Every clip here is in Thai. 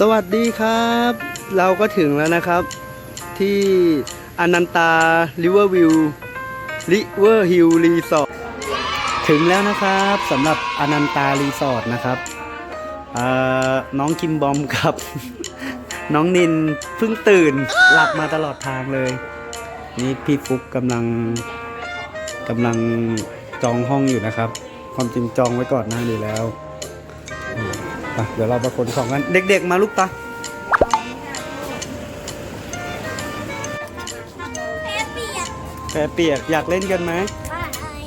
สวัสดีครับ เราก็ถึงแล้วนะครับ ที่อนันตาริเวอร์วิวริเวอร์ฮิลรีสอร์ทถึงแล้วนะครับสำหรับอนันตารีสอร์ทนะครับน้องคิมบอมกับ น้องนินเพิ่งตื่นหลับมาตลอดทางเลย นี่พี่ฟุกกำลังกำลังจองห้องอยู่นะครับ ความจริงจองไว้ก่อนหน้านี้แล้ว ไปเดี๋ยวเราไปขนของกัน เด็กๆมาลูกปะแพ้เปียกแพรเปียกอยากเล่นกันไหมอะไร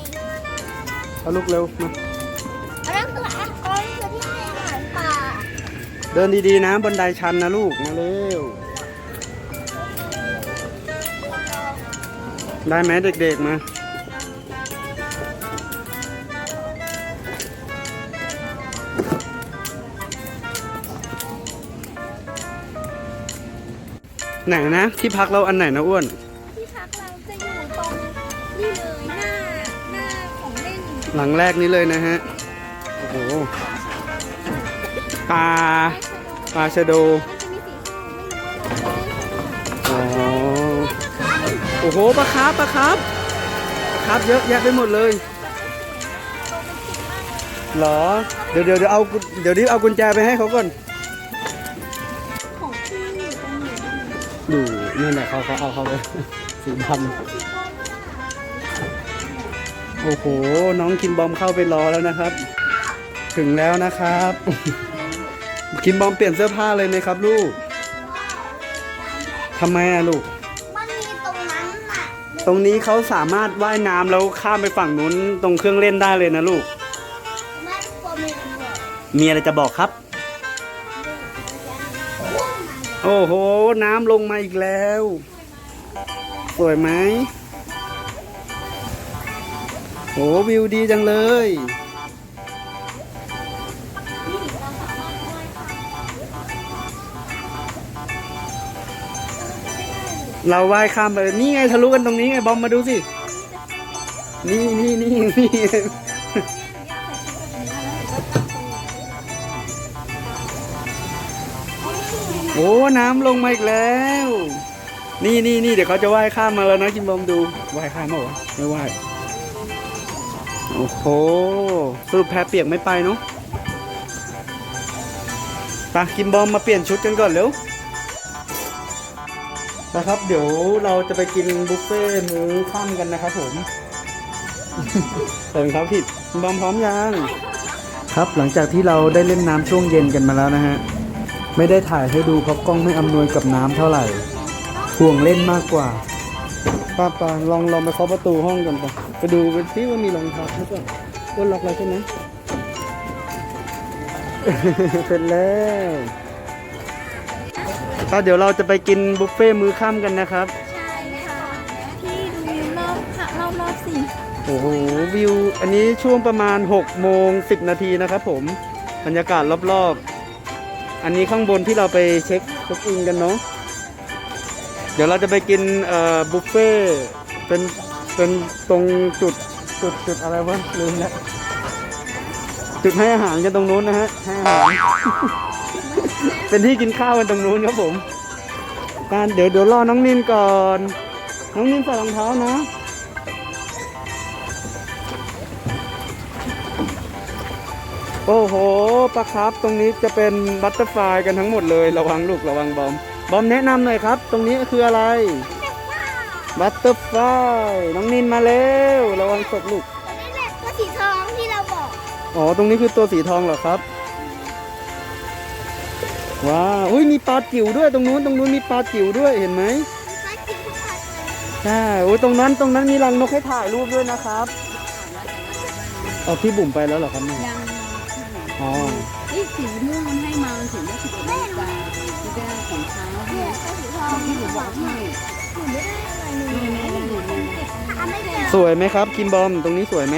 เอาลูกเร็วมาอันนั้นคืออาหารคือที่ให้อาหารป่าเดินดีๆนะบนไดชันนะลูกมาเร็วได้ไหมเด็กๆมา ไหนนะ ที่พักเราอันไหนนะอ้วน ที่พักเราจะอยู่ตรงนี่เลยหน้าหน้าของเล่นหลังแรกนี้เลยนะฮะ โอ้โหปลาปลาชะโดมันจะมีสีส้มไม่รู้ว่าจะได้อ๋อโอ้โหปลาคาร์ฟปลาคาร์ฟปลาคาร์ฟเยอะแยะไปหมดเลยเหรอ เดี๋ยวเดี๋ยวเดี๋ยวเอาเดี๋ยวนี้เอากุญแจไปให้เขาก่อน ดูนี่นแหละเขาเขาเอาเขาไปสีดำโอ้โห น้องคิมบอมเข้าไปรอแล้วนะครับ ถึงแล้วนะครับ คิมบอมเปลี่ยนเสื้อผ้าเลยไหมครับลูกทำไมอะลูก มันมีตรงนั้นน่ะตรงนี้เขาสามารถว่ายน้ำแล้วข้ามไปฝั่งนู้นตรงเครื่องเล่นได้เลยนะลูกแม่กลัวมีระเบิด มีอะไรจะบอกครับ โอ้โห น้ำลงมาอีกแล้ว สวยไหมโหวิวดีจังเลย เราว่ายข้ามไป นี่ไงทะลุกันตรงนี้ไง บอมมาดูสิ นี่นี่นี่นี่ โอ้น้ำลงมาอีกแล้ว นี่นี่นี่เดี๋ยวเขาจะว่ายข้ามมาแล้วนะคิมบอมดูว่ายข้ามมาเหรอไม่ว่ายโอ้โหสรุปแพเปียกไม่ไปเนาะไปคิมบอมมาเปลี่ยนชุดกันก่อนเร็วนะครับเดี๋ยวเราจะไปกินบุฟเฟ่ต์มื้อค่ำกันนะครับผมเห็นครับผิดคิมบอมพร้อมยัง ครับหลังจากที่เราได้เล่นน้ำช่วงเย็นกันมาแล้วนะฮะ ไม่ได้ถ่ายให้ดูเพราะกล้องไม่อำนวยกับน้ำเท่าไหร่ ห่วงเล่นมากกว่าป้าปาลองลองไปเคาะประตูห้องกันไปไปดูกันซิว่ามีรองเท้าหรือเปล่าอ้วนล็อกแล้วใช่ไหมเสร็จแล้วป้าเดี๋ยวเราจะไปกินบุฟเฟ่ต์มื้อค่ำกันนะครับ ใช่ค่ะพี่ดูรอบค่ะรอบรอบสิโอ้โหวิว อันนี้ช่วงประมาณ6โมง10 นาทีนะครับผมบรรยากาศรอบๆ อันนี้ข้างบนที่เราไปเช็คเช็คอินกันเนาะเดี๋ยวเราจะไปกินเอ่อบุฟเฟ่เป็นเป็นตรงจุดจุดจุดอะไรวะลืมแล้วจุดให้อาหารกันตรงนู้นนะฮะให้อาหารเป็นที่กินข้าวกันตรงนู้นครับผมการเดี๋ยวเดี๋ยวรอน้องนินก่อน น้องนินใส่รองเท้านะ โอ้โหปลาครับตรงนี้จะเป็นบัตเตอร์ฟลายกันทั้งหมดเลยระวังลูกระวังบอม บอมแนะนำหน่อยครับ ตรงนี้คืออะไร บัตเตอร์ฟลายน้องนินมาเร็วระวังศพลูกตัวนี้แหละตัวสีทองที่เราบอกอ๋อตรงนี้คือตัวสีทองเหรอครับว้าวอุ้ยมีปลาจิ๋วด้วยตรงนู้นตรงนู้นมีปลาจิ๋วด้วยเห็นไหมถ้ากินทุกคนเลยใช่โอ้ยตรงนั้นตรงนั้นมีรังนกให้ถ่ายรูปด้วยนะครับเอาพี่บุ๋มไปแล้วเหรอครับแม่ยัง อ๋อสีม่วงให้มามันถึงได้สิบเอ็ดนาฬิกาที่ได้ของเช้าเนี่เนี่ยยตัวสีทองที่หนูบอกให้หนูไม่ได้อะไรเลยหนูคนเก็บอะไม่เจอสวยไหมครับคิมบอมตรงนี้สวยไหม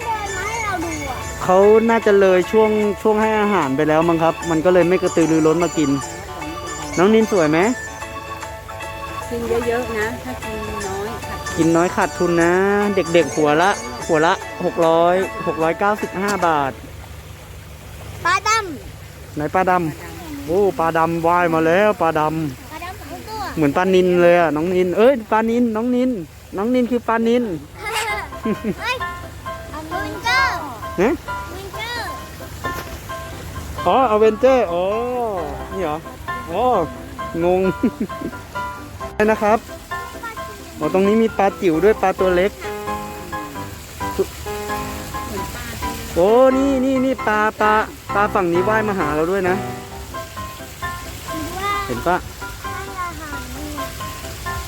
เดินมาให้เราดูอะเขาน่าจะเลยช่วงช่วงให้อาหารไปแล้วมั้งครับ มันก็เลยไม่กระตือรือร้นมากิน น้องนินสวยไหมกินเยอะๆนะ ถ้ากินน้อยค่ะกินน้อยขาดทุนนะ เด็กๆหัวละ หัวละหกร้อยหกร้อยเก้าสิบห้าบาท ไหนป้าดำโอ้ปลาดำว่ายมาแล้วปลาดปลาดำสองตัวำเหมือนปลานินเลยอะน้องนิน เอ้ยปลานินน้องนิน น้องนินคือปลานินเฮ้ยเอาวินเจอร์นะวินเจอร์อ๋ออเวนเจอร์อ๋อนี่เหรออ๋องงนะครับโอ้ตรงนี้มีปลาจิ๋วด้วยปลาตัวเล็ก โอ้นี่นี่นี่ปลาปลา ปลาฝั่งนี้ว่ายมาหาเราด้วยนะว่าเห็นปะให้อาหารนี่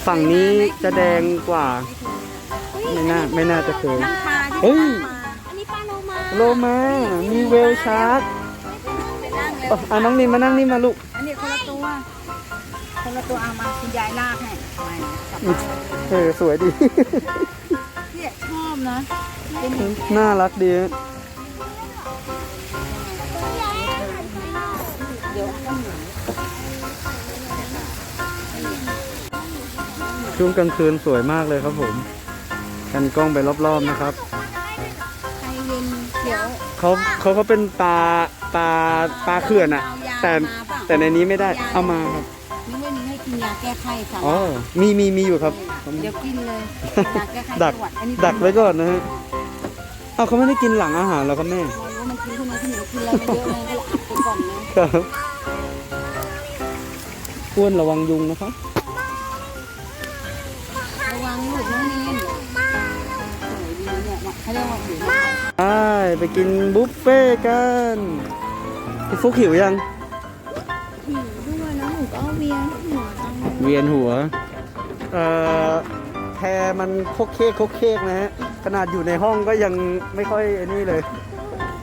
ฝั่งนี้จะแดงกว่า ไม่น่าไม่น่าจะเคยนั่งปลาที่เฮ้ยอันนี้ปลาโลมาโลมา มีเวลชาร์กไปนั่งเลยอะน้องนินมานั่งนี่มาลูก อันนี้คนละตัว คนละตัวเอามาคุณยายลากให้ไม่กลับบ้านเออสวยดีเนี่ยชอบนะเป็นน่ารักดีเดี๋ ช่วงกลางคืนสวยมากเลยครับผมกันกล้องไปรอบๆนะครับไทยเย็นเดี๋ยวเขาเขาก็เป็นปลาปลาปลาเขื่อนอะแต่แต่ในนี้ไม่ได้เอามาครับนี่ไม่มีให้กินยาแก้ไข้ค่ะอ๋อมีมีมีอยู่ครับ เดี๋ยวกินเลยยาแก้ไข้ดักจังหวัดอันนี้ดักไว้ก่อนนะฮะเอาเขาไม่ได้กินหลังอาหารแล้วครับแม่พอรู้ว่ามันกินขึ้นมาขึ้นเหนียวกินอะไรไม่เยอะเลยก็เลยอัดไปก่อนนะครับอ้วนระวังยุงนะครับ เนี่ยเขาเรียกว่าหมูไปไปกินบุฟเฟ่ต์กันพี่ฟุกหิวยัง หิวด้วยแล้วหนูก็เวียนหัวจังเลยเวียนหัว เอ่อแพรมันโคกเคกโคกเคกนะฮะ ขนาดอยู่ในห้องก็ยังไม่ค่อยไอ้นี่เลย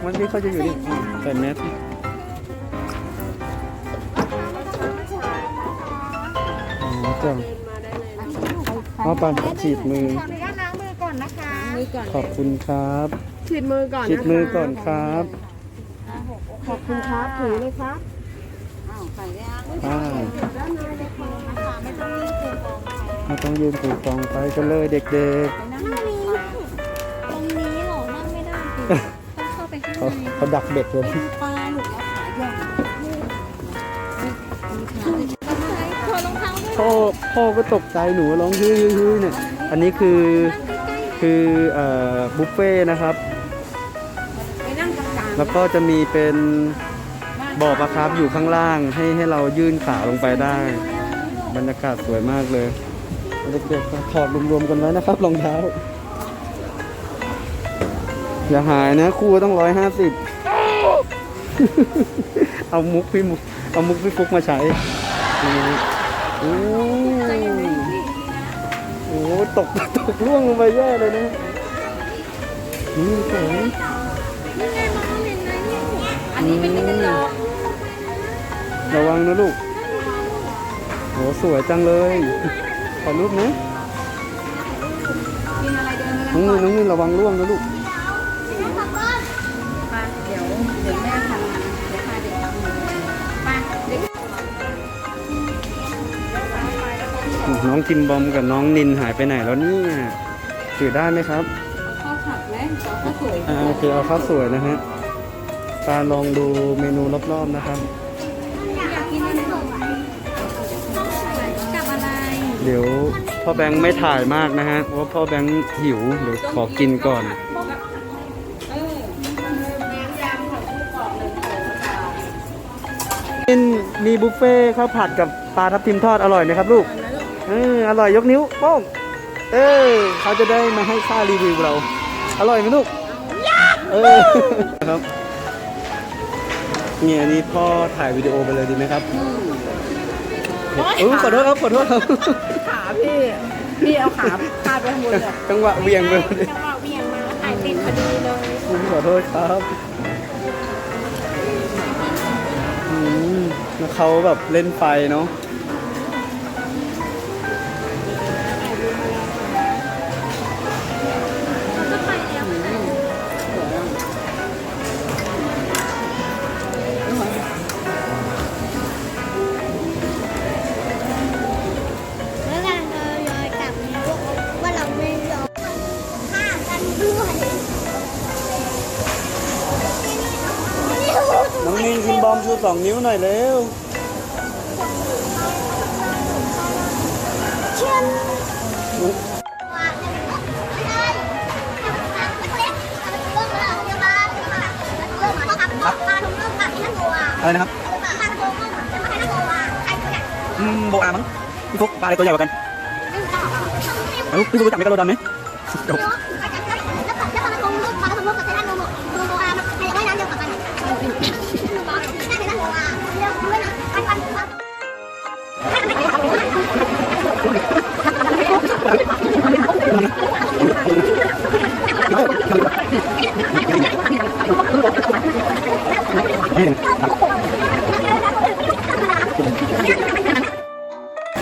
มันไม่ค่อยจะอยู่นี่ใส่แมสอ๋อจ้ะเอาไปฉีดมือ ก่อนขอบคุณครับฉีดมือก่อนฉีดมือก่อนครับขอบคุณครับถือเลยครับอ้าวใส่ได้อะอ่าด้านในเลยค่ะนะคะไม่ต้องรีบเตรียมกองไปเราต้องยืนถือกล่องไปกันเลยเด็กไปนั่งนั่งดูนี้ปลาตรงนี้เหรอนั่งไม่ได้สิต้องเข้าไปข้างๆเขาในเขาดักเด็กเลยปลาหลุดแล้วขาย่อนมีขาเลยถอดรองเท้าด้วยพ่อพ่อก็ตกใจหนูร้องฮือฮือเนี่ยอันนี้คือ คือเอ่อบุฟเฟ่ต์นะครับ ไปนั่งกลางๆแล้วก็จะมีเป็นบ่อปลาคาร์ฟอยู่ข้างล่าง ให้ให้เรายื่นขาลงไปได้ บรรยากาศสวยมากเลยเด็กๆก็ถอดรวมๆกันไว้นะครับรองเท้าอย่าหายนะคู่ต้องร้อยห้าสิบเอามุกพี่มุกเอามุกพี่ฟุกมาใช้นี่โอ้โห ตกตกล่วงลงไปแย่เลยนะนี่สวยนี่ไงมองเห็นไหมเนี่ยอันนี้เป็นกระจกระวังนะลูกโหสวยจังเลยขอรูปนะกินอะไรเดินน้องนี่น้องนี่ระวังร่วงนะลูก น้องจิมบอมกับน้องนินหายไปไหนแล้วเนี่ยถือได้ไหมครับข้าวผัดไหมข้าวสวยอ่าโอเคเอาข้าวสวยนะฮะตาลองดูเมนูรอบๆนะครับ อยากกินน้ำส้มกับอะไรเดี๋ยวพ่อแบงค์ไม่ถ่ายมากนะฮะเพราะว่าพ่อแบงค์หิวเดี๋ยวขอกินก่อนมีบุฟเฟ่ต์ข้าวผัดกับปลาทับทิมทอดอร่อยไหมครับลูก เอออร่อยยกนิ้วโป้งเออเขาจะได้มาให้ค่ารีวิวเรา อร่อยไหมลูกเออครับเนี่ยอันนี้พ่อถ่ายวิดีโอไปเลยดีไหมครับเออขอโทษครับขอโทษครับขาพี่พี่เอาขาพาดไปข้างบนเลยจังหวะเวียงไปจังหวะเวียงมาแล้วถ่ายติดพอดีเลยผมขอโทษครับอืมแล้วเขาแบบเล่นไฟเนาะ องนินกินบอมสู้สองนิ้วหน่อยเร็วเชื่อมอะไรนะครับอืมโบอามั้งพี่ฟุกปลาอะไรตัวใหญ่กว่ากันเอ้าพี่ฟุกรู้จักเมกะโลดอนไหมจบ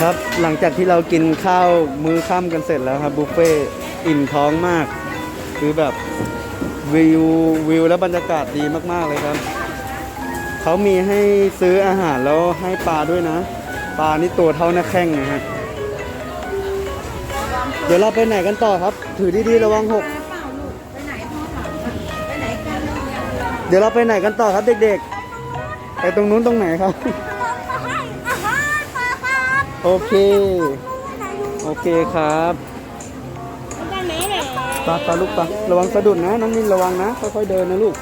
ครับหลังจากที่เรากินข้าวมื้อค่ำกันเสร็จแล้วครับบุฟเฟ่ต์อิ่มท้องมาก คือแบบวิววิวและบรรยากาศดีมาก ๆ เลยครับ เขามีให้ซื้ออาหารแล้วให้ปลาด้วยนะ ปลานี่ตัวเท่าหน้าแข้งนะฮะ เดี๋ยวเราไปไหนกันต่อครับ ถือดีๆระวังหกเปล่าลูกไปไหนพ่อถามไปไหนกันเดี๋ยวเราไปไหนกันต่อครับเด็กๆ ไปตรงนู้นตรงไหนครับ โอเค โอเคครับปลาปลาลูกปลาระวังสะดุดนะน้องนินระวังนะ ค่อยๆเดินนะลูก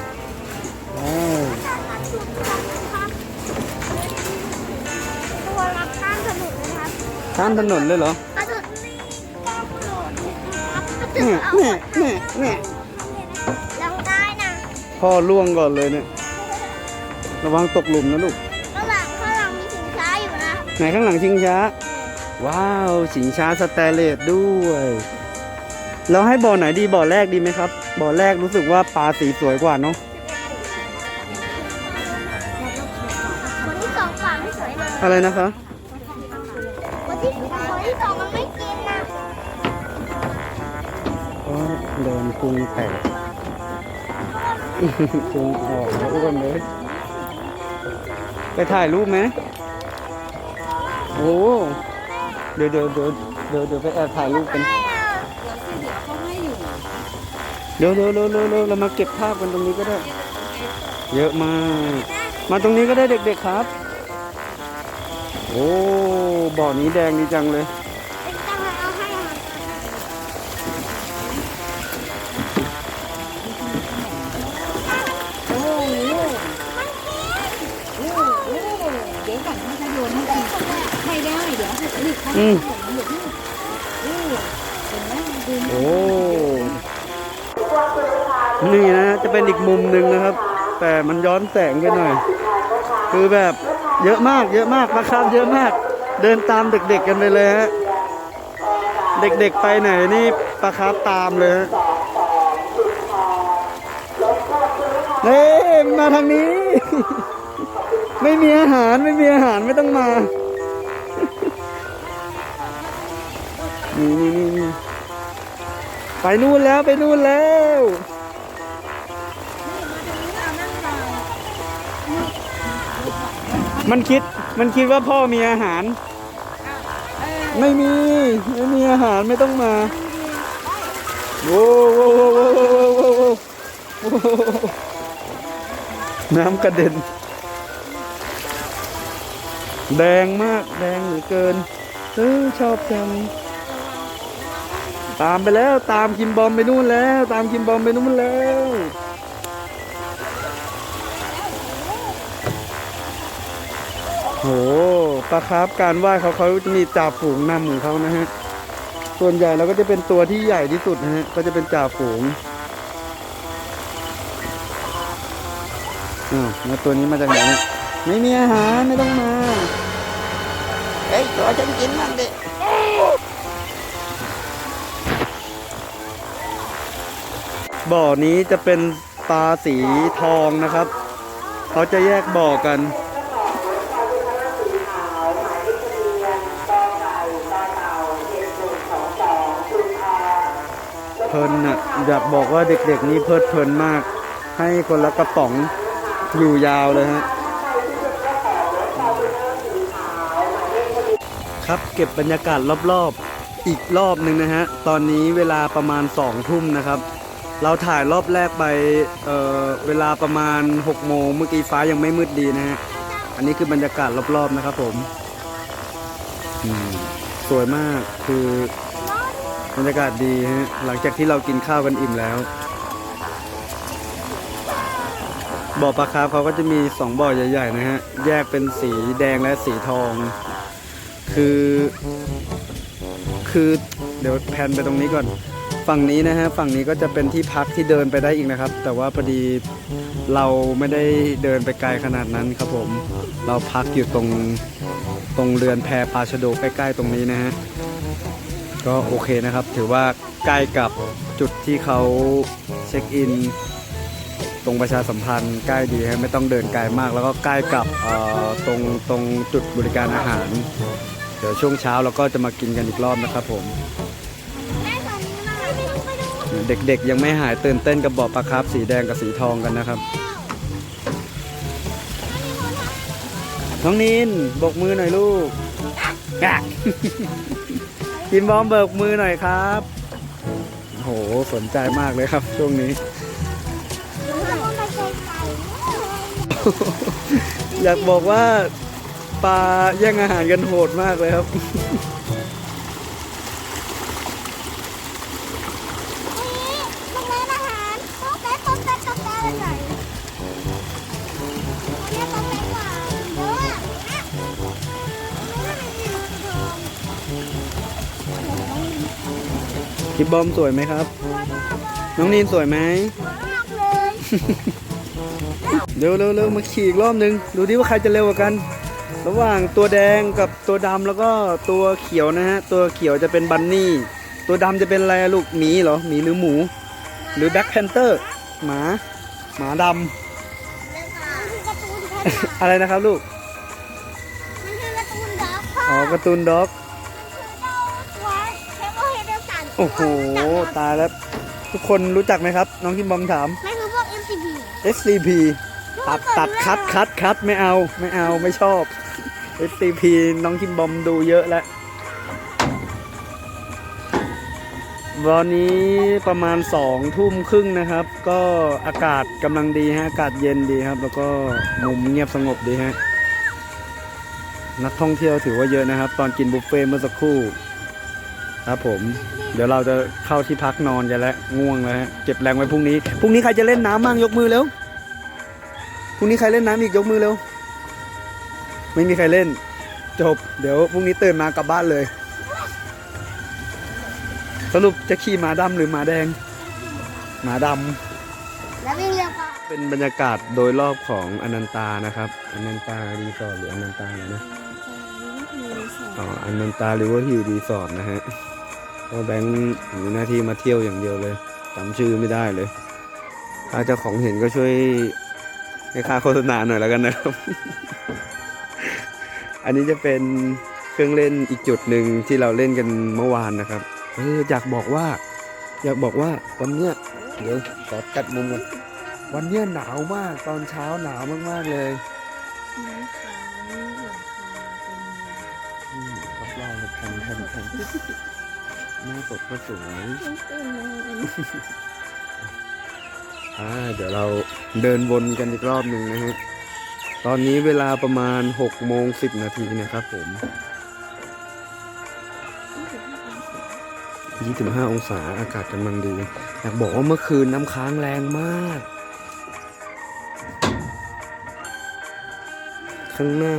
อ่าตัวรับข้ามถนนนะครับข้ามถนนเลยเหรอ นะครับกระโดแน่ดเอาแน่แน่แน่ลงได้นะพ่อล่วงก่อนเลยเนี่ย ระวังตกหลุมนะลูก ข้างหลังข้างหลังมีสินค้าอยู่นะไหนข้างหลังชิงช้า ว้าวสิงช้าสแตนเลสด้วย เราให้บ่อไหนดีบ่อแรกดีไหมครับ บ่อแรกรู้สึกว่าปลาสีสวยกว่าเนาะ คนที่สองฝั่งไม่สวยเลยอะไรนะคะ ก็เดินพุงแตกพุงออกแล้วอ้วนเลยไปถ่ายรูปไหมโอ้เดี๋ยวเดี๋ยวเดี๋ยวเดี๋ยวเดี๋ยวไปแอบถ่ายรูปกันเขาให้อยู่เดี๋ยวเดี๋ยวเดี๋ยวเดี๋ยวเดี๋ยวเรามาเก็บภาพกันตรงนี้ก็ได้ เยอะมาก มาตรงนี้ก็ได้เด็กๆครับ โอ้บ่อนี้แดงดีจังเลย อืมโอ้เห็นไหมดูโอ้นี่นะจะเป็นอีกมุมหนึ่งนะครับ แต่มันย้อนแสงกันหน่อย คือแบบเยอะมาก เยอะมากปลาคาร์ฟเยอะมาก เดินตามเด็กๆกันไปเลยฮะเด็กๆไปไหนนี่ปลาคาร์ฟตามเลยฮะเฮ้ยมาทางนี้ ไม่มีอาหารไม่มีอาหารไม่ต้องมา นี่นี่นี่ไปนู่นแล้วไปนู่นแล้วมันคิดมันคิดว่าพ่อมีอาหาร ไม่มี ไม่มีอาหารไม่ต้องมาโว้โว้โว้โว้โว้โว้น้ำกระเด็น แดงมากแดงเหลือเกินเออชอบจัง ตามไปแล้วตามคิมบอมไปนู่นแล้ว ตามคิมบอมไปนู่นแล้วโหปลาคาร์ฟการว่ายเขาเขาจะมีจ่าฝูงนำของเขานะฮะ ส่วนใหญ่เราก็จะเป็นตัวที่ใหญ่ที่สุดนะฮะ ก็จะเป็นจ่าฝูงอ้าวแล้วตัวนี้มาจากไหนเนี่ยไม่มีอาหารไม่ต้องมา เฮ้ยตัวฉันกินมันดิ บ่อนี้จะเป็นปลาสีทองนะครับ เขาจะแยกบ่อกัน เพลินน่ะอยากบอกว่าเด็กๆนี้เพลิดเพลินมาก ให้คนละกระป๋องอยู่ยาวเลยฮะครับเก็บบรรยากาศรอบๆ อีกรอบหนึ่งนะฮะ ตอนนี้เวลาประมาณสองทุ่มนะครับ เราถ่ายรอบแรกไปเเวลาประมาณ 6 โมงเมื่อกี้ฟ้ายังไม่มืดดีนะฮะ อันนี้คือบรรยากาศรอบๆนะครับผมมสวยมากคือบรรยากาศดีฮะหลังจากที่เรากินข้าวกันอิ่มแล้ว บ่อปลาคาร์ฟเขาก็จะมีสองบ่อใหญ่ๆนะฮะ แยกเป็นสีแดงและสีทอง คือ คือเดี๋ยวแพนไปตรงนี้ก่อน ฝั่งนี้นะฮะฝั่งนี้ก็จะเป็นที่พักที่เดินไปได้อีกนะครับ แต่ว่าพอดีเราไม่ได้เดินไปไกลขนาดนั้นครับผม เราพักอยู่ตรงตรงเรือนแพปลาชโดใกล้ ๆ ตรงนี้นะฮะก็โอเคนะครับ ถือว่าใกล้กับจุดที่เขาเช็คอิน ตรงประชาสัมพันธ์ใกล้ดีฮะไม่ต้องเดินไกลมาก แล้วก็ใกล้กับเอ่อตรงตรงจุดบริการอาหาร เดี๋ยวช่วงเช้าเราก็จะมากินกันอีกรอบนะครับผม เด็กๆ ยังไม่หายตื่นเต้นกับบ่อปลาคาร์ฟสีแดงกับสีทองกันนะครับน้องนินบกมือหน่อยลูกกินบอมเบิกมือหน่อยครับโหสนใจมากเลยครับ ช่วงนี้ อยากบอกว่าปลาแย่งอาหารกันโหดมากเลยครับ คิดบอมสวยไหมครับ น้องนีนสวยไหมมากเลยเร็วเร็วเร็วมาขี่อีกรอบนึง ดูดิว่าใครจะเร็วกว่ากัน ระหว่างตัวแดงกับตัวดำแล้วก็ตัวเขียวนะฮะ ตัวเขียวจะเป็นบันนี่ ตัวดำจะเป็นอะไรอะลูกหมีเหรอหมีหรือหมู หรือแบ็คแพนเตอร์หมาหมาดำมันคือการ์ตูนเขาอะไรนะครับลูก มันคือการ์ตูนด็อกพ่ออ๋อการ์ตูนด็อก โอ้โห ตายแล้ว ทุกคนรู้จักไหมครับ น้องคิมบอมถาม ไม่คือพวก MCB SCP ตัดตัดคัดคัดคัดไม่เอาไม่เอาไม่ชอบ SCP น้องคิมบอมดูเยอะแล้ววันนี้ประมาณสองทุ่มครึ่งนะครับ ก็อากาศกำลังดีฮะอากาศเย็นดีครับ แล้วก็มุมเงียบสงบดีฮะนักท่องเที่ยวถือว่าเยอะนะครับ ตอนกินบุฟเฟ่ต์เมื่อสักครู่ ครับผม เดี๋ยวเราจะเข้าที่พักนอนกันแล้วง่วงแล้วฮะเก็บแรงไว้พรุ่งนี้พรุ่งนี้ใครจะเล่นน้ำมั่งยกมือเร็วพรุ่งนี้ใครเล่นน้ำอีกยกมือเร็วไม่มีใครเล่น จบ เดี๋ยวพรุ่งนี้ตื่นมากลับบ้านเลย สรุปจะขี่หมาดำหรือหมาแดงหมาดแล้ววิ่งเร็วกว่าำเป็นบรรยากาศโดยรอบของอนันตานะครับอนันตารีสอร์ทหรืออนันตาอะไรนะ อ๋ออนันตาหรือว่าฮิวรีสอร์ทนะฮะ ก็แบงค์มีหน้าที่มาเที่ยวอย่างเดียวเลยจำชื่อไม่ได้เลย ถ้าเจ้าของเห็นก็ช่วยให้ค่าโฆษณาหน่อยแล้วกันนะครับ อันนี้จะเป็นเครื่องเล่นอีกจุดหนึ่งที่เราเล่นกันเมื่อวานนะครับเอออยากบอกว่า อยากบอกว่าวันเนี้ยเดี๋ยวขอจัดมุมกันวันเนี้ยหนาวมากตอนเช้าหนาวมากๆเลยอืมรับรองเลยแผ่นแผ่นแผ่น หน้าสดก็สวยอ่าเดี๋ยวเราเดินวนกันอีกรอบหนึ่งนะฮะ ตอนนี้เวลาประมาณ6โมง10นาทีนะครับผม25องศาอากาศกำลังดี อยากบอกว่าเมื่อคืนน้ำค้างแรงมาก ข้างหน้า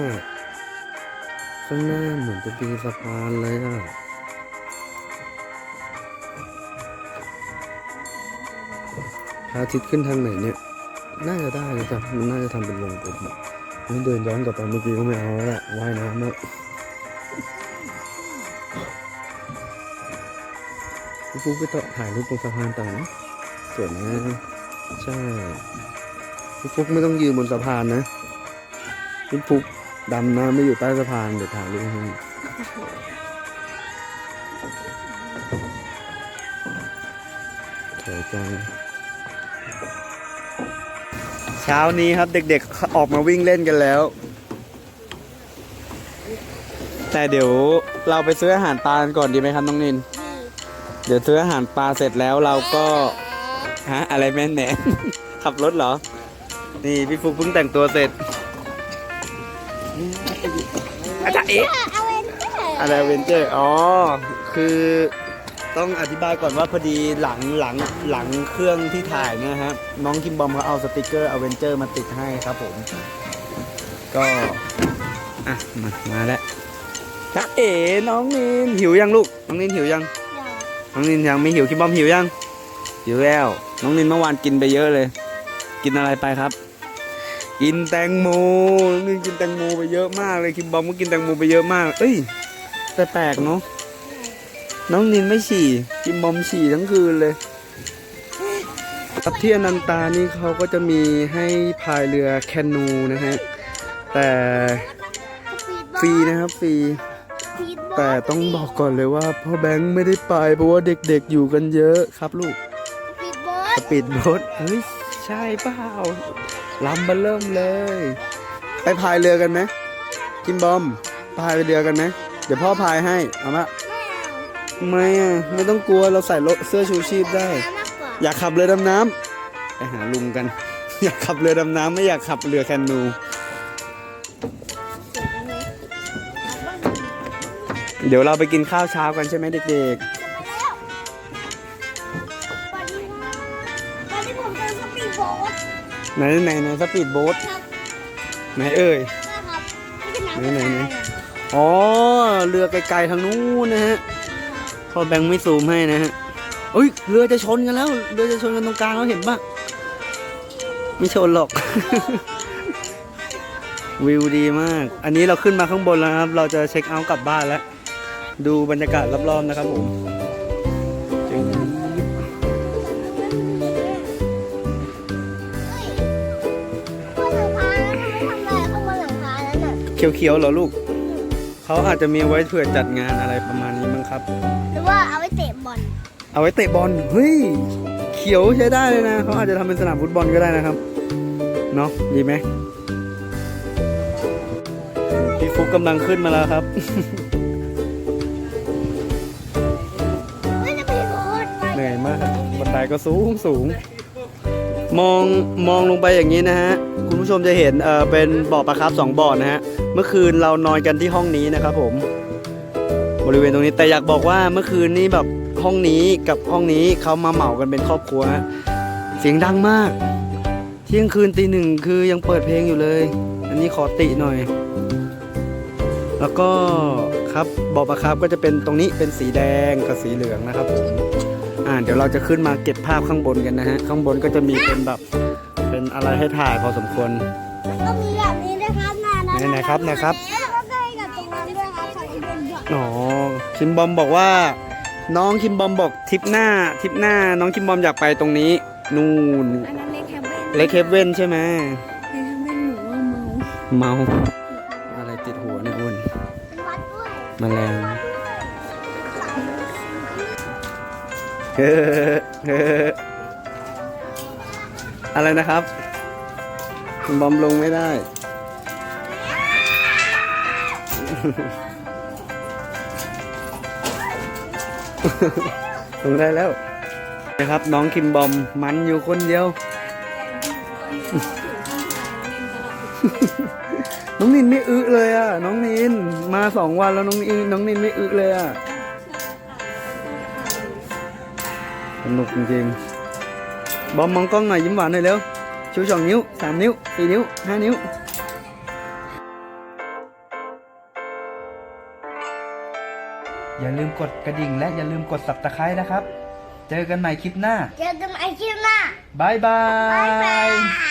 ข้างหน้าเหมือนจะมีสะพานเลยอะ พระอาทิตย์ขึ้นทางไหนเนี่ย น่าจะได้นะจ๊ะมันน่าจะทำเป็นวงกลมนี่เดินย้อนกลับไปเมื่อกี้ก็ไม่เอาแล้วแหละว่ายน้ำแล้วฟุ๊กไปต่อถ่ายรูปตรงสะพานต่างนะสวยนะใช่ฟุ๊กไม่ต้องยืนบนสะพานนะพี่ฟุ๊กดำน้ำไม่อยู่ใต้สะพานเดี๋ยวถ่ายรูปให้สวยจัง ช้านี้ครับเด็กๆออกมาวิ่งเล่นกันแล้ว แต่เดี๋ยวเราไปซื้ออาหารปลากันก่อนดีไหมครับน้องนิน เดี๋ยวซื้ออาหารปลาเสร็จแล้วเราก็ฮะอะไรแม่นแหน ขับรถเหรอ นี่พี่ฟุกเพิ่งแต่งตัวเสร็จอาจารย์เอ๊ะเอาเวนเจอร์อะไรเวนเจอร์อ๋อ คือ ต้องอธิบายก่อนว่าพอดีหลังหลังหลังเครื่องที่ถ่ายเนะฮะน้องคิมบอมเขาเอาสติกเกอร์อเวนเจอร์มาติดให้ครับผม ก็อะมามาแล้วจ๊ะเอ๋น้องนินหิวยังลูก น้องนินหิวยังน้องนินยังไม่หิวคิมบอมหิวยังหิวแล้วน้องนินเมื่อวานกินไปเยอะเลย กินอะไรไปครับ กินแตงโมน้องนินกินแตงโมไปเยอะมากเลยคิมบอมก็กินแตงโมไปเยอะมาก เอ้ยแต่แปลกเนาะ น้องนินไม่ฉี่คิมบอมฉี่ทั้งคืนเลยกับที่อนันตานี่เขาก็จะมีให้พายเรือแคนูนะฮะ แต่ฟรีนะครับฟรี แต่ต้องบอกก่อนเลยว่าพ่อแบงค์ไม่ได้ไปเพราะว่าเด็กๆอยู่กันเยอะครับลูกปีดโบ๊สปีดโบ๊ทเฮ้ยใช่เปล่าลำมาเริ่มเลย ไปพายเรือกันไหมคิมบอมพายไปเรือกันไหมเดี๋ยวพ่อพายให้เอามา ไม่อะไม่ต้องกลัวเราใส่รถเสื้อชูชีพได้น้ำมากกว่าอยากขับเรือดำน้ำไปหาลุงกัน อยากขับเรือดำน้ำไม่อยากขับเรือแคนูเดี๋ยวเราไปกินข้าวเช้ากันใช่ไหมเด็กวันนี้วันนี้ผมเจอสปีดโบ๊ทๆไหนไหนไหนสปีดโบ๊ทครับไหนเอ่ยนะครับนี่คือน้ำไหนกระไหนจายไหนอ๋อเรือไกลๆทางนู้นนะฮะ พอแบงค์ไม่ซูมให้นะฮะเอ้ยเรือจะชนกันแล้ว เรือจะชนกันตรงกลางแล้วเห็นปะไม่ชนหรอก วิวดีมาก อันนี้เราขึ้นมาข้างบนแล้วนะครับ เราจะเช็คเอาท์กลับบ้านแล้ว ดูบรรยากาศรอบๆนะครับผมจึงบนหลังคาแล้วทำไมทำอะไรข้างบนหลังคานั้นน่ะเขียวๆเหรอลูก เขาอาจจะมีไว้เผื่อจัดงานอะไรประมาณนี้มั้งครับ หรือว่าเอาไว้เตะบอลเอาไว้เตะบอลเฮ้ยเขียวใช้ได้เลยนะเขาอาจจะทำเป็นสนามฟุตบอลก็ได้นะครับเนาะดีไหมพี่ฟุกกำลังขึ้นมาแล้วครับไม่จะปีดโบ๊ทไปเหนื่อยมากบันไดก็สูงสูง มองมองลงไปอย่างนี้นะฮะ คุณผู้ชมจะเห็นเออเป็นบ่อปลาคาร์ฟสองบ่อนะฮะเมื่อคืนเรานอนกันที่ห้องนี้นะครับผม บริเวณตรงนี้แต่อยากบอกว่าเมื่อคืนนี้แบบห้องนี้กับห้องนี้เขามาเหมากันเป็นครอบครัว เสียงดังมาก เที่ยงคืนตีหนึ่งคือยังเปิดเพลงอยู่เลย อันนี้ขอติหน่อย แล้วก็ครับบอปลาคาร์ฟก็จะเป็นตรงนี้เป็นสีแดงกับสีเหลืองนะครับผมอ่าเดี๋ยวเราจะขึ้นมาเก็บภาพข้างบนกันนะฮะข้างบนก็จะมีเป็นแบบเป็นอะไรให้ถ่ายพอสมควร ก็มีแบบนี้ ไหนๆครับไหนครับแล้วก็ได้กับตรงนั้นด้วยครับของอินเดียอ๋อคิมบอมบอกว่า น้องคิมบอมบอกทริปหน้าทริปหน้า น้องคิมบอมอยากไปตรงนี้นู่นอันนั้นเล็กแคมเปญเล็กเคปเว่นใช่ไหมเล็กแคมเปญหนูว่าเมาเมาอะไรติดหัวเนี่ยอ้วนเป็นวัดด้วยแมลงเฮ้อเฮ้ออะไรนะครับคิมบอมลงไม่ได้ ลงได้แล้วนะครับน้องคิมบอมมันอยู่คนเดียว น้องนินไม่อึเลยอะ น้องนินมาสองวันแล้วน้องนินน้องนินไม่อึเลยอะสนุกจริงๆบอมมองกล้องหน่อยยิ้มหวานหน่อยเร็วชูสองนิ้วสามนิ้วสี่นิ้วห้านิ้ว อย่าลืมกดกระดิ่งและอย่าลืมกดสับตะไคร้นะครับ เจอกันใหม่คลิปหน้า เจอกันใหม่คลิปหน้าบายบาบ๊ายบายย